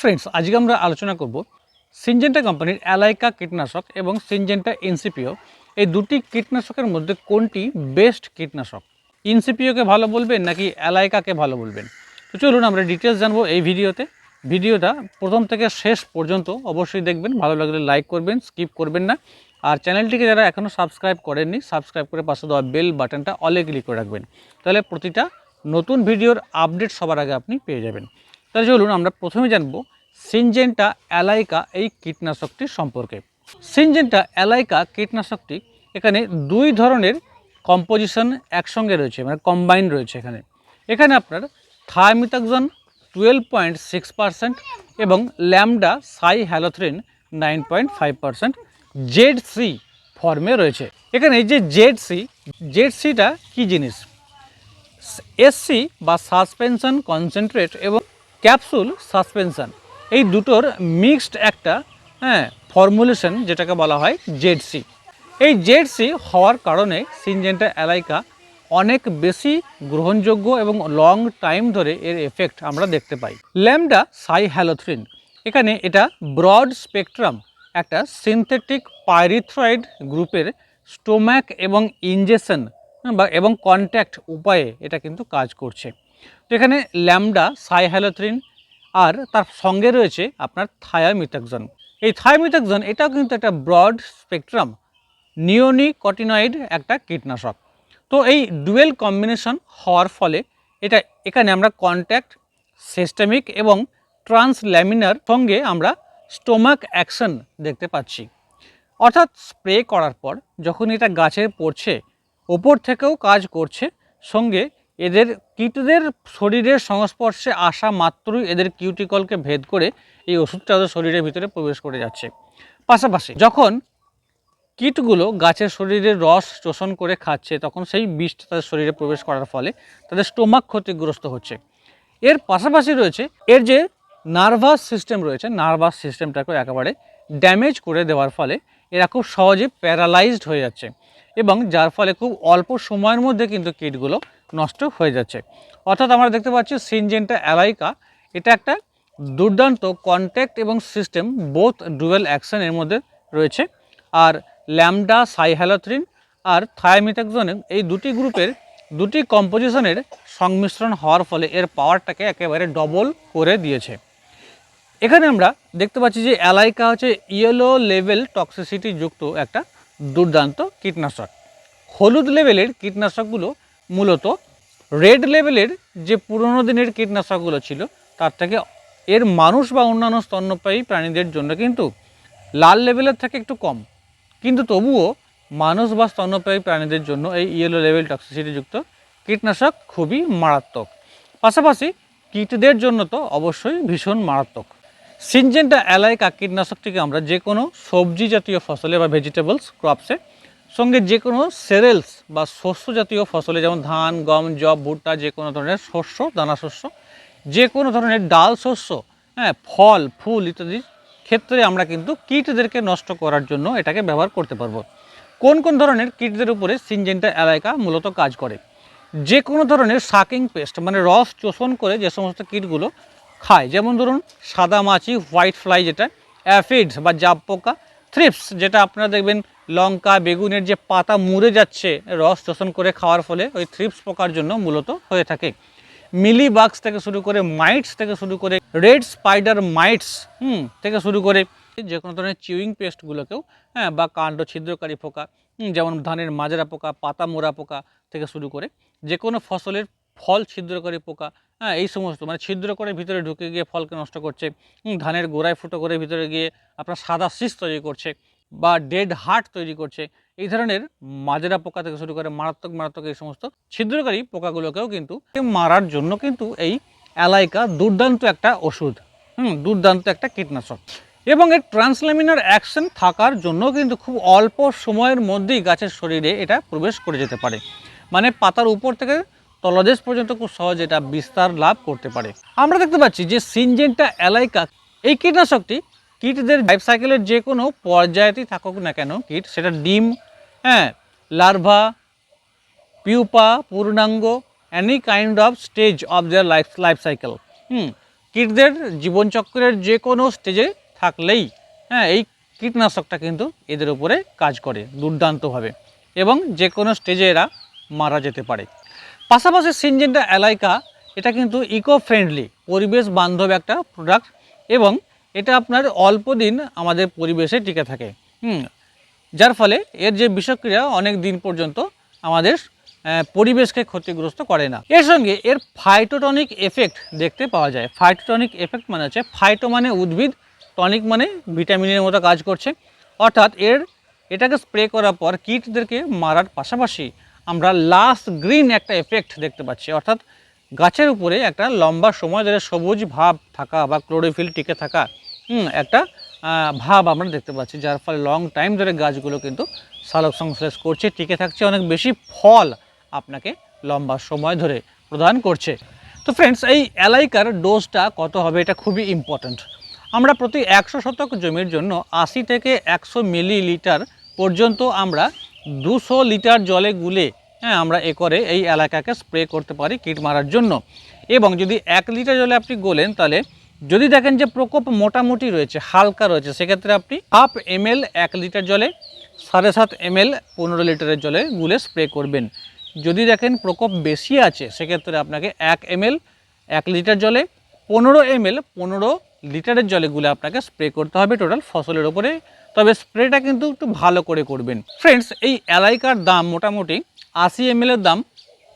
Friends আজকে আমরা আলোচনা করব সিনজেন্টা কোম্পানির অ্যালাইকা কীটনাশক এবং সিনজেন্টা ইনসিপিও এই দুটি কীটনাশকের মধ্যে কোনটি বেস্ট কীটনাশক? ইনসিপিওকে ভালো বলবেন নাকি অ্যালাইকাকে ভালো বলবেন? তো চলুন আমরা ডিটেলস জানব এই ভিডিওতে। ভিডিওটা প্রথম থেকে শেষ পর্যন্ত অবশ্যই দেখবেন। ভালো লাগলে লাইক করবেন স্কিপ করবেন না। আর চ্যানেলটিকে যারা এখনও সাবস্ক্রাইব করেননি সাবস্ক্রাইব করে পাশে দেওয়া বেল বাটনটা অলে ক্লিক করে রাখবেন। তাহলে প্রতিটা নতুন ভিডিওর আপডেট সবার আগে আপনি পেয়ে যাবেন। তাহলে চলুন আমরা প্রথমে জানব সিনজেন্টা অ্যালাইকা এই কীটনাশকটি সম্পর্কে। সিনজেন্টা অ্যালাইকা কীটনাশকটি এখানে দুই ধরনের কম্পোজিশন একসঙ্গে রয়েছে মানে কম্বাইন রয়েছে এখানে। এখানে আপনার thiamethoxam twelve point six percent এবং lambda cyhalothrin nine point five percent Z C ফর্মে রয়েছে। এখানে যে জেড সি, জেড সিটা কী জিনিস? এসসি বা সাসপেনশন কনসেন্ট্রেট এবং ক্যাপসুল সাসপেনশন। এই দুটোর মিক্সড একটা হ্যাঁ ফর্মুলেশন যেটাকে বলা হয় জেডসি এই জেডসি হওয়ার কারণে সিনজেন্টা অ্যালাইকা অনেক বেশি গ্রহণযোগ্য এবং লং টাইম ধরে এর এফেক্ট আমরা দেখতে পাই। ল্যামডা সাই হ্যালোথ্রিন এখানে এটা ব্রড স্পেকট্রাম একটা সিনথেটিক পাইরিথ্রয়েড গ্রুপের স্টোম্যাক এবং ইনজেকশন বা এবং কন্ট্যাক্ট উপায়ে এটা কিন্তু কাজ করছে। তো এখানে ল্যামডা, সাইহ্যালোথ্রিন আর তার সঙ্গে রয়েছে আপনার থায়ামিথাকজন। এই থায়ামিথাকজন, এটাও কিন্তু একটা ব্রড স্পেকট্রাম, নিওনিকটিনয়েড একটা কীটনাশক। তো এই ডুয়েল কম্বিনেশন হওয়ার ফলে এটা এখানে আমরা কন্ট্যাক্ট, সিস্টেমিক এবং ট্রান্সল্যামিনার সঙ্গে আমরা স্টোমাক অ্যাকশন দেখতে পাচ্ছি। অর্থাৎ স্প্রে করার পর যখন এটা গাছে পড়ছে, ওপর থেকেও কাজ করছে, সঙ্গে এদের কীটদের শরীরের সংস্পর্শে আসা মাত্রই এদের কিউটিকলকে ভেদ করে এই ওষুধটা ওদের শরীরের ভিতরে প্রবেশ করে যাচ্ছে। পাশাপাশি যখন কীটগুলো গাছের শরীরের রস শোষণ করে খাচ্ছে, তখন সেই বিষটা তাদের শরীরে প্রবেশ করার ফলে তাদের স্টোমাক ক্ষতিগ্রস্ত হচ্ছে। এর পাশাপাশি রয়েছে এর যে নার্ভাস সিস্টেম রয়েছে নার্ভাস সিস্টেমটাকে একেবারে ড্যামেজ করে দেওয়ার ফলে এরা খুব সহজে প্যারালাইজড হয়ে যাচ্ছে এবং যার ফলে খুব অল্প সময়ের মধ্যে কিন্তু কীটগুলো নষ্ট হয়ে যাচ্ছে। অর্থাৎ আমরা দেখতে পাচ্ছি সিনজেন্টা অ্যালাইকা এটা একটা দুর্দান্ত কন্ট্যাক্ট এবং সিস্টেম বোথ ডুয়েল অ্যাকশনের মধ্যে রয়েছে। আর ল্যামডা সাইহ্যালোথ্রিন আর থায়ামিথাকজনে এই দুটি গ্রুপের দুটি কম্পোজিশনের সংমিশ্রণ হওয়ার ফলে এর পাওয়ারটাকে একেবারে ডবল করে দিয়েছে। এখানে আমরা দেখতে পাচ্ছি যে অ্যালাইকা হচ্ছে ইয়েলো লেভেল টক্সিসিটি যুক্ত একটা দুর্দান্ত কীটনাশক। হলুদ লেভেলের কীটনাশকগুলো মূলত রেড লেভেলের যে পুরনো দিনের কীটনাশকগুলো ছিল, তার থেকে এর মানুষ বা অন্যান্য স্তন্যপায়ী প্রাণীদের জন্য কিন্তু লাল লেভেলের থেকে একটু কম। কিন্তু তবুও মানুষ বা স্তন্যপায়ী প্রাণীদের জন্য এই ইয়েলো লেভেল টক্সিসিটিযুক্ত কীটনাশক খুবই মারাত্মক। পাশাপাশি কীটদের জন্য তো অবশ্যই ভীষণ মারাত্মক। সিনজেন্টা অ্যালাইকা কীটনাশকটিকে আমরা যে কোনো সবজি জাতীয় ফসলে বা ভেজিটেবলস ক্রপসে সঙ্গে যে কোনো সেরেলস বা শস্য জাতীয় ফসলে, যেমন ধান, গম জব ভুট্টা, যে কোনো ধরনের শস্য, দানা শস্য, যে কোনো ধরনের ডাল শস্য হ্যাঁ ফল, ফুল ইত্যাদির ক্ষেত্রে আমরা কিন্তু কীটদেরকে নষ্ট করার জন্য এটাকে ব্যবহার করতে পারব। কোন কোন ধরনের কীটদের উপরে সিনজেন্টা অ্যালাইকা মূলত কাজ করে? যে কোনো ধরনের শাকিং পেস্ট মানে রস শোষণ করে যে সমস্ত কীটগুলো খায়, যেমন ধরুন সাদা মাছি হোয়াইট ফ্লাই যেটা অ্যাফিডস বা জাব পোকা থ্রিপস যেটা আপনারা দেখবেন লঙ্কা, বেগুনের যে পাতা মুড়ে যাচ্ছে, রস শোষণ করে খাওয়ার ফলে ওই থ্রিপস পোকার জন্য মূলত হয়ে থাকে। মিলি বাগস থেকে শুরু করে মাইটস থেকে শুরু করে রেড স্পাইডার মাইটস, হুম, থেকে শুরু করে যে কোনো ধরনের চিউইং পেস্টগুলোকেও হ্যাঁ বা কাণ্ড ছিদ্রকারী পোকা যেমন ধানের মাজরা পোকা, পাতা মোড়া পোকা থেকে শুরু করে যে কোনো ফসলের ফল ছিদ্রকারী পোকা হ্যাঁ এই সমস্ত। মানে ছিদ্র করে ভিতরে ঢুকে গিয়ে ফলকে নষ্ট করছে। ধানের গোড়ায় ফুটো করে ভিতরে গিয়ে আপনার সাদা শীষ তৈরি করছে বা ডেড হার্ট তৈরি করছে। এই ধরনের মাজরা পোকা থেকে শুরু করে মারাত্মক মারাত্মক এই সমস্ত ছিদ্রকারী পোকাগুলোকেও কিন্তু মারার জন্য কিন্তু এই অ্যালাইকা দুর্দান্ত একটা ওষুধ। হুম, দুর্দান্ত একটা কীটনাশক। এবং এর ট্রান্সল্যামিনার অ্যাকশন থাকার জন্য কিন্তু খুব অল্প সময়ের মধ্যেই গাছের শরীরে এটা প্রবেশ করে যেতে পারে। মানে পাতার উপর থেকে তলদেশ পর্যন্ত খুব সহজ এটা বিস্তার লাভ করতে পারে। আমরা দেখতে পাচ্ছি যে সিনজেন্টা অ্যালাইকা এই কীটনাশকটি কীটদের লাইফ সাইকেলের যে কোনো পর্যায়েতেই থাকুক না কেন, কীট সেটা ডিম হ্যাঁ লার্ভা পিউপা পূর্ণাঙ্গ any kind of stage of their life life cycle hmm, কীটদের জীবনচক্রের যে কোনো স্টেজে থাকলেই হ্যাঁ এই কীটনাশকটা কিন্তু এদের উপরে কাজ করে দুর্দান্তভাবে। এবং যে কোনো স্টেজে এরা মারা যেতে পারে। পাশাপাশি সিনজেন্টা অ্যালাইকা এটা কিন্তু ইকো ফ্রেন্ডলি পরিবেশ বান্ধব একটা প্রোডাক্ট এবং এটা আপনার অল্প দিন আমাদের পরিবেশে টিকে থাকে। হুম, যার ফলে এর যে বিষক্রিয়া অনেক দিন পর্যন্ত আমাদের পরিবেশকে ক্ষতিগ্রস্ত করে না। এর সঙ্গে এর ফাইটোটনিক এফেক্ট দেখতে পাওয়া যায়। ফাইটোটনিক এফেক্ট মানে হচ্ছে ফাইটো মানে উদ্ভিদ টনিক মানে ভিটামিনের মতো কাজ করছে। অর্থাৎ এর, এটাকে স্প্রে করার পর কীটদেরকে মারার পাশাপাশি আমরা লাস্ট গ্রিন একটা এফেক্ট দেখতে পাচ্ছি। অর্থাৎ গাছের উপরে একটা লম্বা সময় ধরে সবুজ ভাব থাকা বা ক্লোরোফিল টিকে থাকা একটা ভাব আমরা দেখতে পাচ্ছি, যার ফলে লং টাইম ধরে গাছগুলো কিন্তু সালোক সংশ্লেষ করছে, টিকে থাকছে, অনেক বেশি ফল আপনাকে লম্বা সময় ধরে প্রদান করছে। তো ফ্রেন্ডস এই অ্যালাইকার ডোজটা কত হবে এটা খুবই ইম্পর্ট্যান্ট আমরা প্রতি একশো শতক জমির জন্য আশি থেকে একশো মিলিলিটার পর্যন্ত আমরা দুশো লিটার জলে গুলে হ্যাঁ আমরা একরে এই এলাকাকে স্প্রে করতে পারি কীট মারার জন্য। এবং যদি এক লিটার জলে আপনি গোলেন, তাহলে যদি দেখেন যে প্রকোপ মোটামুটি রয়েছে, হালকা রয়েছে, সেক্ষেত্রে আপনি হাফ এম এক লিটার জলে, সাড়ে সাত এম এল পনেরো লিটারের জলে গুলে স্প্রে করবেন। যদি দেখেন প্রকোপ বেশি আছে, সেক্ষেত্রে আপনাকে এক এম এল এক লিটার জলে, পনেরো এম এল পনেরো লিটারের জলে গুলে আপনাকে স্প্রে করতে হবে টোটাল ফসলের ওপরে তবে স্প্রেটা কিন্তু একটু ভালো করে করবেন। ফ্রেন্ডস এই এলাইকার দাম মোটামুটি আশি এম এর দাম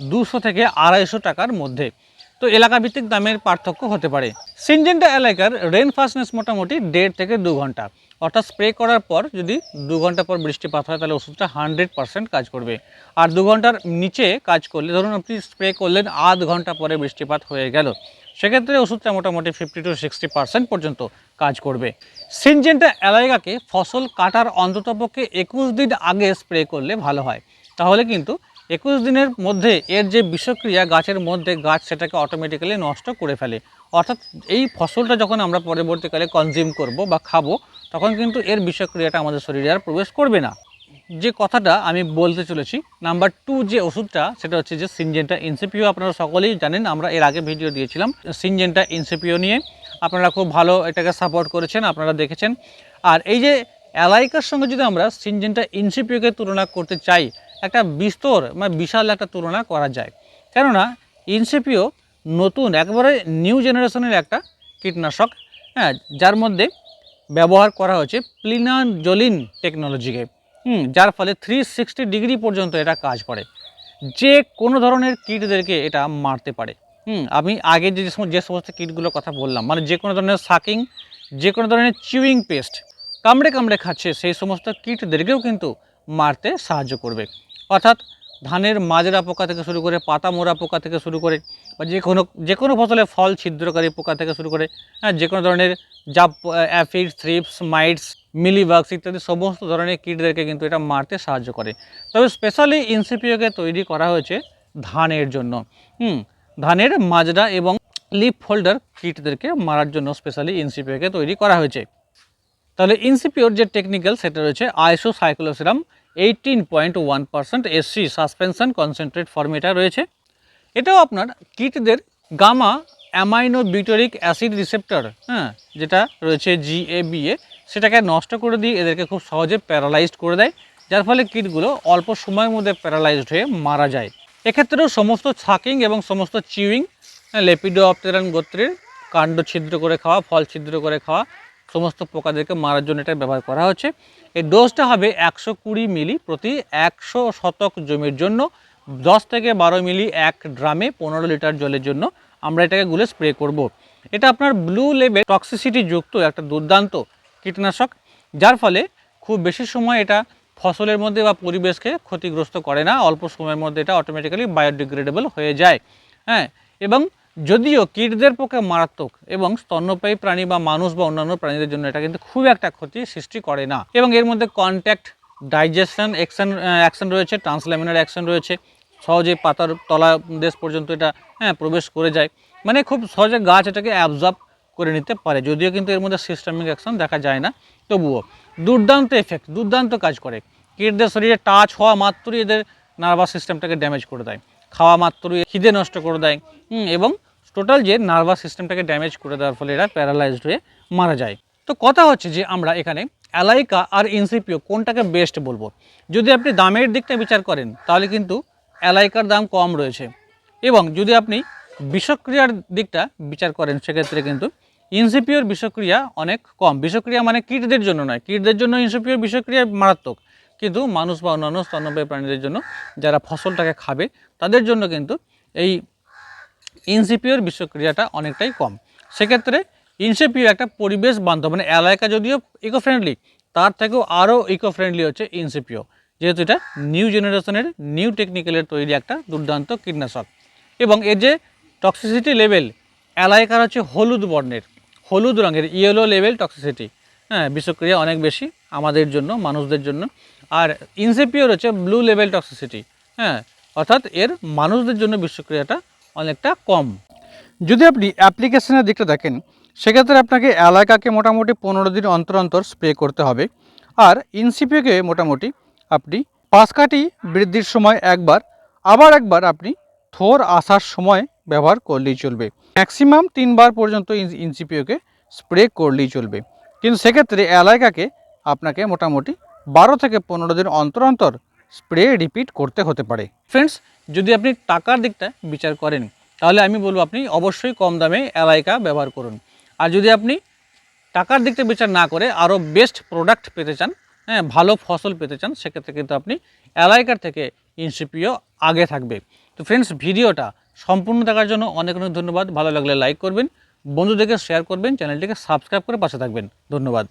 দুশো থেকে আড়াইশো টাকার মধ্যে। তো এলাকা ভিত্তিক দামের পার্থক্য হতে পারে। সিনজেন্টা এলাকার রেন ফাস্টনেস মোটামুটি দেড় থেকে দু ঘণ্টা। অর্থাৎ স্প্রে করার পর যদি দু ঘণ্টা পর বৃষ্টিপাত হয়, তাহলে ওষুধটা হান্ড্রেড পার্সেন্ট কাজ করবে। আর দু ঘণ্টার নিচে কাজ করলে, ধরুন আপনি স্প্রে করলেন আধ ঘণ্টা পরে বৃষ্টিপাত হয়ে গেল, সেক্ষেত্রে ওষুধটা মোটামুটি ফিফটি টু সিক্সটি পার্সেন্ট পর্যন্ত কাজ করবে। সিনজেন্টা অ্যালাইগাকে ফসল কাটার অন্ততপক্ষে একুশ দিন আগে স্প্রে করলে ভালো হয়। তাহলে কিন্তু একুশ দিনের মধ্যে এর যে বিষক্রিয়া গাছের মধ্যে গাছ সেটাকে অটোমেটিক্যালি নষ্ট করে ফেলে। অর্থাৎ এই ফসলটা যখন আমরা পরবর্তীকালে কনজিউম করব বা খাব, তখন কিন্তু এর বিষক্রিয়াটা আমাদের শরীরে আর প্রবেশ করবে না। যে কথাটা আমি বলতে চলেছি নাম্বার টু যে ওষুধটা, সেটা হচ্ছে যে সিনজেন্টা ইনসিপিও আপনারা সকলেই জানেন, আমরা এর আগে ভিডিও দিয়েছিলাম সিনজেন্টা ইনসিপিও নিয়ে। আপনারা খুব ভালো এটাকে সাপোর্ট করেছেন, আপনারা দেখেছেন। আর এই যে অ্যালাইকার সঙ্গে যদি আমরা সিনজেন্টা ইনসিপিওকে তুলনা করতে চাই একটা বিস্তর মানে বিশাল একটা তুলনা করা যায়। কেননা ইনসিপিও নতুন, একবারে নিউ জেনারেশনের একটা কীটনাশক হ্যাঁ যার মধ্যে ব্যবহার করা হচ্ছে প্লিনাজলিন টেকনোলজিকে হুম, যার ফলে থ্রি সিক্সটি ডিগ্রি পর্যন্ত এটা কাজ করে। যে কোনো ধরনের কীটদেরকে এটা মারতে পারে। হুম, আমি আগে যে সমস্ত যে সমস্ত কীটগুলোর কথা বললাম মানে যে কোনো ধরনের সাকিং যে কোনো ধরনের চিউইং পেস্ট কামড়ে কামড়ে খাচ্ছে, সেই সমস্ত কীটদেরকেও কিন্তু মারতে সাহায্য করবে। অর্থাৎ ধানের মাজরা পোকা থেকে শুরু করে পাতা মোড়া পোকা থেকে শুরু করে বা যে কোনো যে কোনো ফসলে ফল, ছিদ্রকারী পোকা থেকে শুরু করে হ্যাঁ যে কোনো ধরনের জাপ অ্যাফিড, থ্রিপস, মাইটস, মিলিবাগস ইত্যাদি সমস্ত ধরনের কীটদেরকে কিন্তু এটা মারতে সাহায্য করে। তবে স্পেশালি ইনসিপিওকে তৈরি করা হয়েছে ধানের জন্য। হুম, ধানের মাজরা এবং লিপ হোল্ডার কীটদেরকে মারার জন্য স্পেশালি ইনসিপিওকে তৈরি করা হয়েছে। তাহলে ইনসিপিওর যে টেকনিক্যাল সেটা রয়েছে isocycloseram eighteen point one percent SC suspension concentrate form এটা রয়েছে। এটাও আপনার কীটদের gamma amino butyric acid receptor হ্যাঁ যেটা রয়েছে জিএবিএ সেটাকে নষ্ট করে দিয়ে এদেরকে খুব সহজে প্যারালাইজড করে দেয়, যার ফলে কীটগুলো অল্প সময়ের মধ্যে প্যারালাইজড হয়ে মারা যায়। এক্ষেত্রেও সমস্ত ছাকিং এবং সমস্ত চিউইং লেপিডো অপটেরান গোত্রের কাণ্ড ছিদ্র করে খাওয়া, ফল ছিদ্র করে খাওয়া সমস্ত পোকাদেরকে মারার জন্য এটা ব্যবহার করা হচ্ছে। এই ডোজটা হবে একশো কুড়ি মিলি প্রতি একশো শতক জমির জন্য। দশ থেকে বারো মিলি এক ড্রামে পনেরো লিটার জলের জন্য আমরা এটাকে গুলে স্প্রে করব। এটা আপনার ব্লু লেভেল টক্সিসিটি যুক্ত একটা দুর্দান্ত কীটনাশক, যার ফলে খুব বেশি সময় এটা ফসলের মধ্যে বা পরিবেশকে ক্ষতিগ্রস্ত করে না। অল্প সময়ের মধ্যে এটা অটোমেটিক্যালি বায়োডিগ্রেডেবল হয়ে যায়। হ্যাঁ এবং যদিও কীটদের পক্ষে মারাত্মক এবং স্তন্যপায়ী প্রাণী বা মানুষ বা অন্যান্য প্রাণীদের জন্য এটা কিন্তু খুব একটা ক্ষতি সৃষ্টি করে না। এবং এর মধ্যে কন্ট্যাক্ট ডাইজেশন অ্যাকশন অ্যাকশন রয়েছে ট্রান্সল্যামিনার অ্যাকশন রয়েছে সহজে পাতার তলা দেশ পর্যন্ত এটা হ্যাঁ প্রবেশ করে যায়। মানে খুব সহজে গাছ এটাকে অ্যাবজর্ব করে নিতে পারে, যদিও কিন্তু এর মধ্যে সিস্টেমিক অ্যাকশন দেখা যায় না। তবুও দুর্দান্ত এফেক্ট দুর্দান্ত কাজ করে। কীটদের শরীরে টাচ হওয়া মাত্রই এদের নার্ভাস সিস্টেমটাকে ড্যামেজ করে দেয়। খাওয়া মাত্রই খিদে নষ্ট করে দেয়। এবং টোটাল যে নার্ভাস সিস্টেমটাকে ড্যামেজ করে দেওয়ার ফলে এরা প্যারালাইজড হয়ে মারা যায়। তো কথা হচ্ছে যে আমরা এখানে অ্যালাইকা আর ইনসিপিও কোনটাকে বেস্ট বলব? যদি আপনি দামের দিকটা বিচার করেন, তাহলে কিন্তু অ্যালাইকার দাম কম রয়েছে। এবং যদি আপনি বিষক্রিয়ার দিকটা বিচার করেন, সেক্ষেত্রে কিন্তু ইনসিপিওর বিষক্রিয়া অনেক কম। বিষক্রিয়া মানে কীটদের জন্য নয়। কীটদের জন্য ইনসিপিওর বিষক্রিয়া মারাত্মক। কিন্তু মানুষ বা অন্যান্য স্তন্যপায়ী প্রাণীদের জন্য যারা ফসলটাকে খাবে, তাদের জন্য কিন্তু এই ইনসিপিওর বিষক্রিয়াটা অনেকটাই কম। সেক্ষেত্রে ইনসিপিও একটা পরিবেশ বান্ধব মানে এলাকা যদিও ইকো ফ্রেন্ডলি তার থেকেও আরও ইকো ফ্রেন্ডলি হচ্ছে ইনসিপিও। যেহেতু এটা নিউ জেনারেশনের নিউ টেকনিক্যালের তৈরি একটা দুর্দান্ত কীটনাশক। এবং এর যে টক্সিসিটি লেভেল অ্যালাইকার হচ্ছে হলুদ বর্ণের, হলুদ রঙের ইয়েলো লেভেল টক্সিসিটি হ্যাঁ বিষক্রিয়া অনেক বেশি আমাদের জন্য, মানুষদের জন্য। আর ইনসেপিওর হচ্ছে ব্লু লেভেল টক্সিসিটি হ্যাঁ অর্থাৎ এর মানুষদের জন্য বিষক্রিয়াটা অনেকটা কম। যদি আপনি অ্যাপ্লিকেশনের দিকটা দেখেন, সেক্ষেত্রে আপনাকে এলাকাকে মোটামুটি পনেরো দিন অন্তর অন্তর স্প্রে করতে হবে। আর ইনসিপিওকে মোটামুটি আপনি পাঁচকাঠি বৃদ্ধির সময় একবার, আবার একবার আপনি থোর আসার সময় ব্যবহার করলেই চলবে। ম্যাক্সিমাম তিনবার পর্যন্ত ইন- ইনসিপিওকে স্প্রে করলেই চলবে। কিন্তু সেক্ষেত্রে অ্যালাইকাকে আপনাকে মোটামুটি বারো থেকে পনেরো দিন অন্তর অন্তর স্প্রে রিপিট করতে হতে পারে। ফ্রেন্ডস যদি আপনি টাকার দিকটা বিচার করেন, তাহলে আমি বলব আপনি অবশ্যই কম দামে অ্যালাইকা ব্যবহার করুন। আর যদি আপনি টাকার দিকটা বিচার না করে আরও বেস্ট প্রোডাক্ট পেতে চান হ্যাঁ ভালো ফসল পেতে চান, সেক্ষেত্রে কিন্তু আপনি অ্যালাইকার থেকে ইনসিপিও আগে থাকবে। তো ফ্রেন্ডস ভিডিওটা সম্পূর্ণ দেখার জন্য অনেক অনেক ধন্যবাদ। ভালো লাগলে লাইক করবেন, বন্ধুদেরকে শেয়ার করবেন চ্যানেলটিকে সাবস্ক্রাইব করে পাশে থাকবেন। ধন্যবাদ।